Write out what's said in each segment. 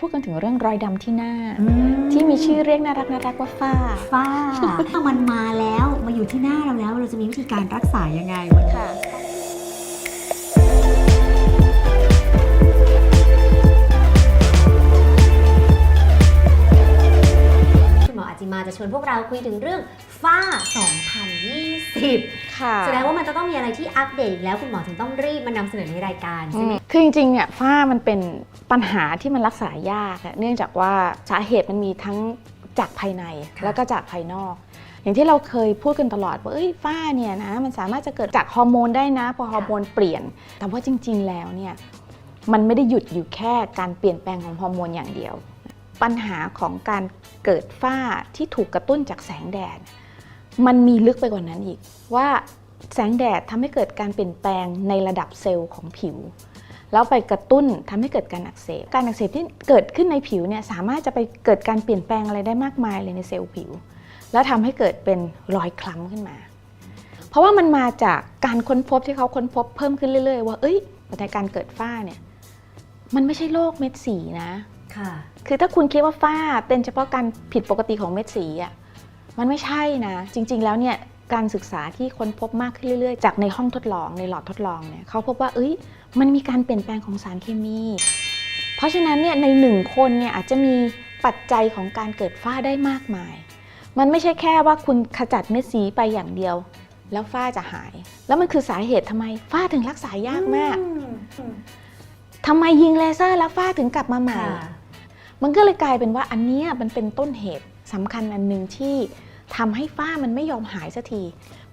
พูดกันถึงเรื่องรอยดำที่หน้า ที่มีชื่อเรียกน่ารักน่ารักว่าฝ้า ฝ้า ถ้ามันมาแล้วมาอยู่ที่หน้าเราแล้ว เราจะมีวิธีการรักษายังไงวันนี้ค่ะคุณหมออาจิมาจะชวนพวกเราคุยถึงเรื่องฝ้า 2020 ค่ะ แสดงว่ามันจะต้องมีอะไรที่อัปเดตอีกแล้วคุณหมอถึงต้องรีบมานำเสนอในรายการใช่ไหมคือจริงๆเนี่ยฝ้ามันเป็น ปัญหาที่มันรักษายากอะเนื่องจากว่าสาเหตุมันมีทั้งจากภายในค่ะแล้วก็จากภายนอก อย่างที่เราเคยพูดกันตลอดว่าเอ้ยฝ้าเนี่ยนะมันสามารถจะเกิดจากฮอร์โมนได้นะพอฮอร์โมนเปลี่ยน แต่ว่าจริง ๆ แล้วเนี่ยมันไม่ได้หยุดอยู่แค่การเปลี่ยนแปลงของฮอร์โมนอย่างเดียว ปัญหาของการเกิดฝ้าที่ถูกกระตุ้นจากแสงแดด มันมีลึกไปกว่านั้นอีกว่าแสงแดดทำให้เกิดการเปลี่ยนแปลงในระดับเซลล์ของผิว แล้วไปกระตุ้นทำให้เกิดการอักเสบ การอักเสบที่เกิดขึ้นในผิวเนี่ยสามารถจะไปเกิดการเปลี่ยนแปลงอะไรได้มากมายเลยในเซลล์ผิว แล้วทำให้เกิดเป็นรอยคล้ำขึ้นมา เพราะว่ามันมาจากการค้นพบที่เขาค้นพบเพิ่มขึ้นเรื่อยๆ ว่าเอ้ยปัจจัยการเกิดฝ้าเนี่ยมันไม่ใช่โรคเม็ดสีนะค่ะคือถ้าคุณคิดว่าฝ้าเป็นเฉพาะการผิดปกติของเม็ดสีอะมันไม่ใช่นะ จริง ๆ แล้วเนี่ย การศึกษาที่ค้นพบมากขึ้นเรื่อยๆ จากในห้องทดลองในหลอดทดลองเนี่ยเขาพบว่าเอ้ยมันมีการเปลี่ยนแปลงของสารเคมี เพราะฉะนั้นเนี่ยในหนึ่งคนเนี่ยอาจจะมีปัจจัยของการเกิดฝ้าได้มากมาย มันไม่ใช่แค่ว่าคุณขจัดเม็ดสีไปอย่างเดียว แล้วฝ้าจะหาย แล้วมันคือสาเหตุทำไมฝ้าถึงรักษายากมากทำไมยิงเลเซอร์แล้วฝ้าถึงกลับมาใหม่ค่ะมันก็เลยกลายเป็นว่าอันเนี้ยมันเป็นต้นเหตุสำคัญอันหนึ่งที่ ทำให้ฝ้ามันไม่ยอมหายสักที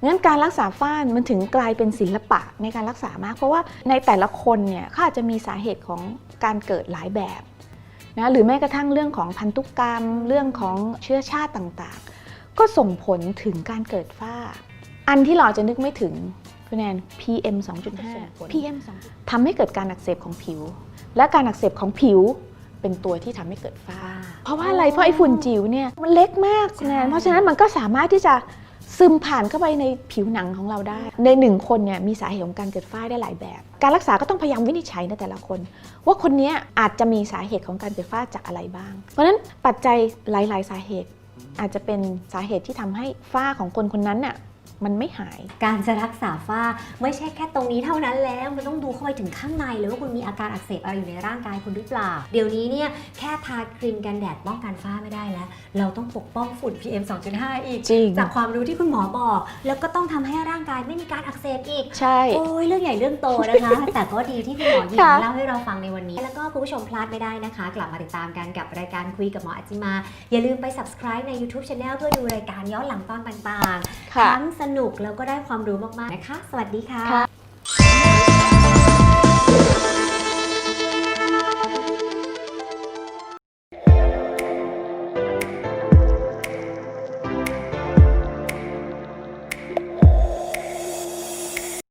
งั้นการรักษาฝ้ามันถึงกลายเป็นศิลปะในการรักษามาก เพราะว่าในแต่ละคนเนี่ยเขาอาจจะมีสาเหตุของการเกิดหลายแบบนะหรือแม้กระทั่งเรื่องของพันธุกรรม เรื่องของเชื้อชาติต่างๆ ก็ส่งผลถึงการเกิดฝ้า อันที่เราอาจจะนึกไม่ถึงคุณแนน PM 2.5 PM 2ทำให้เกิดการอักเสบของผิว และการอักเสบของผิวเป็นตัวที่ทำให้เกิดฝ้า เพราะว่าอะไรเพราะไอ้ฝุ่นจิ๋วเนี่ยมันเล็กมากใช่นะเพราะฉะนั้นมันก็สามารถที่จะซึมผ่านเข้าไปในผิวหนังของเราได้ ในหนึ่งคนเนี่ยมีสาเหตุของการเกิดฝ้าได้หลายแบบ การรักษาก็ต้องพยายามวินิจฉัยในแต่ละคน ว่าคนเนี้ยอาจจะมีสาเหตุของการเกิดฝ้าจากอะไรบ้าง เพราะฉะนั้นปัจจัยหลาย ๆ สาเหตุอาจจะเป็นสาเหตุที่ทำให้ฝ้าของคนคนนั้นน่ะ มันไม่หาย การจะรักษาฝ้าไม่ใช่แค่ตรงนี้เท่านั้นแล้ว มันต้องดูเข้าไปถึงข้างในเลยว่าคุณมีอาการอักเสบอะไรอยู่ในร่างกายคุณหรือเปล่า เดี๋ยวนี้เนี่ยแค่ทาครีมกันแดดป้องกันฝ้าไม่ได้แล้ว เราต้องปกป้องฝุ่น PM 2.5 อีก จริง จากความรู้ที่คุณหมอบอก แล้วก็ต้องทำให้ร่างกายไม่มีการอักเสบอีก ใช่ โอ้ยเรื่องใหญ่เรื่องโตนะคะ แต่ก็ดีที่คุณหมอหญิงค่ะเล่าให้เราฟังในวันนี้ แล้วก็คุณผู้ชมพลาดไม่ได้นะคะ กลับมาติดตามกันกับรายการคุยกับหมออาจิมา อย่าลืมไป subscribe ใน YouTube Channel เพื่อดูรายการย้อนหลังตอนต่างๆค่ะ ทั้งสนุกแล้วก็ได้ความรู้มากๆนะคะ สวัสดีค่ะค่ะ